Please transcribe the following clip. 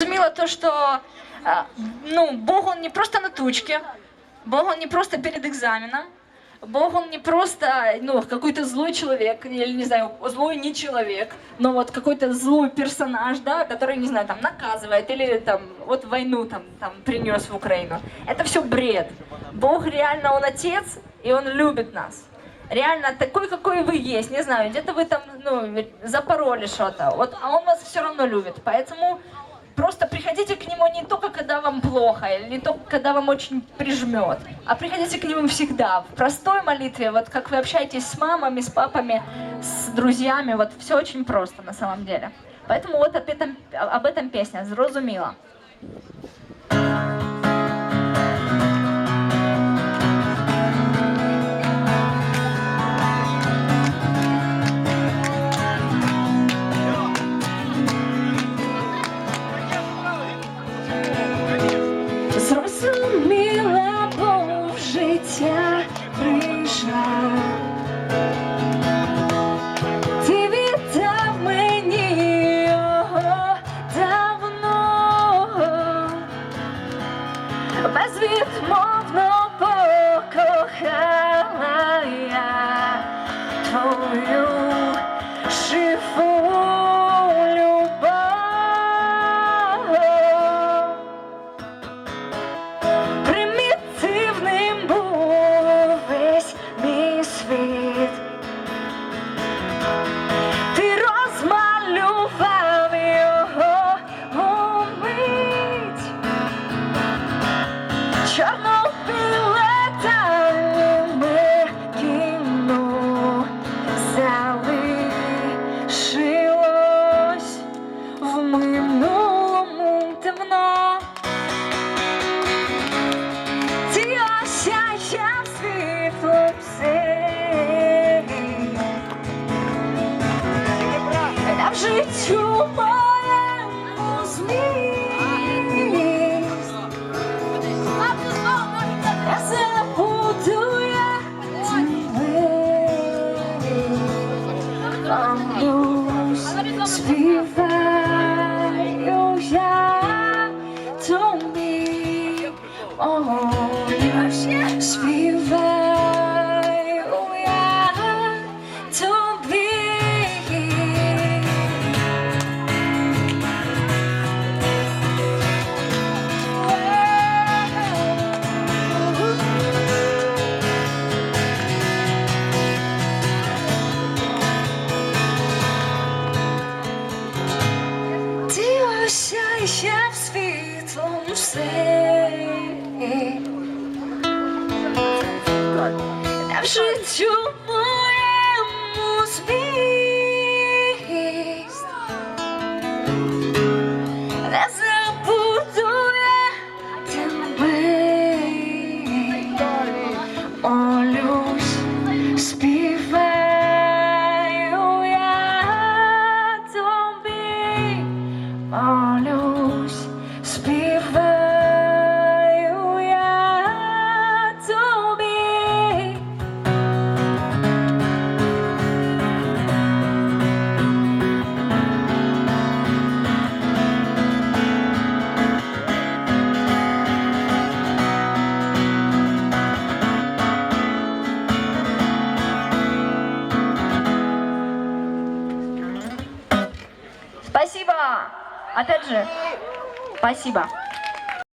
Зрозуміло то, а, ну, Бог он не просто на тучке, Бог он не просто перед экзаменом, Бог он не просто ну, какой-то злой человек, или не знаю, злой не человек, но вот какой-то злой персонаж, да, который, не знаю, там наказывает или там вот войну там, там принес в Украину. Это все бред. Бог реально, он отец, и он любит нас. Реально такой, какой вы есть, не знаю, где-то вы там, ну, запороли что-то, вот, а он вас все равно любит, поэтому просто приходите к нему не только когда вам плохо, или не только когда вам очень прижмет, а приходите к нему всегда, в простой молитве, вот как вы общаетесь с мамами, с папами, с друзьями, вот все очень просто на самом деле. Поэтому вот об этом, об этом песня, зрозуміла. життя прийшла. Ти віддав мені його давно, безвідмовно покохала я твою живу Чорно-біле дальнє кіно залишилось в минулому давно. Ти осяяв світлом сей. Я в життю Justify your shine to me. Oh. Все. Я в життю Опять же, спасибо.